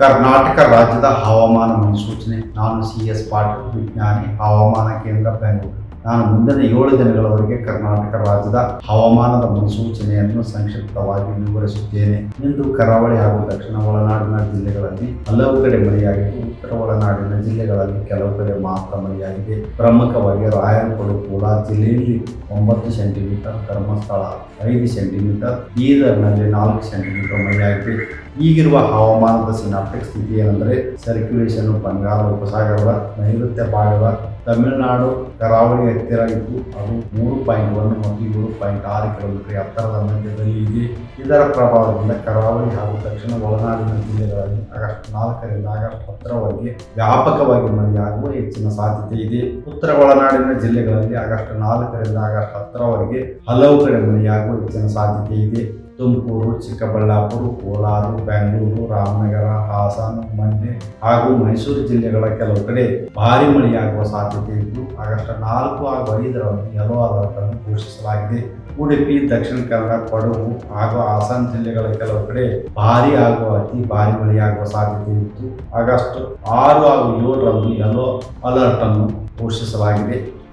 ಕರ್ನಾಟಕ ರಾಜ್ಯದ ಹವಾಮಾನ ಮುನ್ಸೂಚನೆ ನಾನು ಸಿ ಎಸ್ ಪಾಟೀಲ್ ವಿಜ್ಞಾನಿ ಹವಾಮಾನ ಕೇಂದ್ರ ಬೆಂಗಳೂರು ನಾನು ಮುಂದಿನ ಏಳು ದಿನಗಳವರೆಗೆ ಕರ್ನಾಟಕ ರಾಜ್ಯದ ಹವಾಮಾನದ ಮುನ್ಸೂಚನೆಯನ್ನು ಸಂಕ್ಷಿಪ್ತವಾಗಿ ವಿವರಿಸುತ್ತೇನೆ. ಇಂದು ಕರಾವಳಿ ಹಾಗೂ ದಕ್ಷಿಣ ಒಳನಾಡಿನ ಜಿಲ್ಲೆಗಳಲ್ಲಿ ಹಲವು ಕಡೆ ಮಳೆಯಾಗಿದ್ದು, ಉತ್ತರ ಒಳನಾಡಿನ ಜಿಲ್ಲೆಗಳಲ್ಲಿ ಕೆಲವು ಕಡೆ ಮಾತ್ರ ಮಳೆಯಾಗಿದೆ. ಪ್ರಮುಖವಾಗಿ ರಾಯನಪುರ ಕೂಡ ಜಿಲ್ಲೆಯಲ್ಲಿ ಒಂಬತ್ತು ಸೆಂಟಿಮೀಟರ್, ಧರ್ಮಸ್ಥಳ ಐದು ಸೆಂಟಿಮೀಟರ್, ಬೀದರ್ನಲ್ಲಿ ನಾಲ್ಕು ಸೆಂಟಿಮೀಟರ್ ಮಳೆಯಾಗಿದೆ. ಈಗಿರುವ ಹವಾಮಾನದ ಸಿನಾಪ್ಟಿಕ್ ಸ್ಥಿತಿ ಅಂದರೆ ಸರ್ಕ್ಯುಲೇಷನ್ ಬಂಗಾಳ ಉಪಸಾಗರದ ನೈಋತ್ಯ ಭಾಗದ ತಮಿಳುನಾಡು ಕರಾವಳಿ ಹತ್ತಿರ ಇದ್ದು ಅದು ಮೂರು ಪಾಯಿಂಟ್ ಒಂದು ಮತ್ತು ಏಳು ಪಾಯಿಂಟ್ ಆರು ಕಿಲೋಮೀಟರ್ ಎತ್ತರದ ಮಧ್ಯದಲ್ಲಿ ಇದೆ. ಇದರ ಪ್ರಭಾವದಿಂದ ಕರಾವಳಿ ಹಾಗೂ ದಕ್ಷಿಣ ಒಳನಾಡಿನ ಜಿಲ್ಲೆಗಳಲ್ಲಿ ಆಗಸ್ಟ್ ನಾಲ್ಕರಿಂದ ಆಗಸ್ಟ್ ಹತ್ತರವರೆಗೆ ವ್ಯಾಪಕವಾಗಿ ಮಳೆಯಾಗುವ ಹೆಚ್ಚಿನ ಸಾಧ್ಯತೆ ಇದೆ. ಉತ್ತರ ಒಳನಾಡಿನ ಜಿಲ್ಲೆಗಳಲ್ಲಿ ಆಗಸ್ಟ್ ನಾಲ್ಕರಿಂದ ಆಗಸ್ಟ್ ಹತ್ತರವರೆಗೆ ಹಲವು ಕಡೆ ಮಳೆಯಾಗುವ ಹೆಚ್ಚಿನ ಸಾಧ್ಯತೆ ಇದೆ. ತುಮಕೂರು ಚಿಕ್ಕಬಳ್ಳಾಪುರ, ಕೋಲಾರ, ಬೆಂಗಳೂರು, ರಾಮನಗರ, ಹಾಸನ, ಮಂಡ್ಯ ಹಾಗೂ ಮೈಸೂರು ಜಿಲ್ಲೆಗಳ ಕೆಲವು ಕಡೆ ಭಾರಿ ಮಳೆಯಾಗುವ ಸಾಧ್ಯತೆ ಇದ್ದು, ಆಗಸ್ಟ್ ನಾಲ್ಕು ಹಾಗೂ ಐದರಂದು ಯಲೋ ಅಲರ್ಟ್ ಅನ್ನು ಘೋಷಿಸಲಾಗಿದೆ. ಉಡುಪಿ, ದಕ್ಷಿಣ ಕನ್ನಡ, ಕೊಡಗು ಹಾಗೂ ಹಾಸನ ಜಿಲ್ಲೆಗಳ ಕೆಲವು ಕಡೆ ಭಾರಿ ಹಾಗೂ ಅತಿ ಭಾರಿ ಮಳೆಯಾಗುವ ಸಾಧ್ಯತೆ ಇತ್ತು ಆಗಸ್ಟ್ ಆರು ಹಾಗೂ ಏಳರಂದು ಯಲೋ ಅಲರ್ಟ್ ಅನ್ನು ಘೋಷಿಸಲಾಗಿದೆ.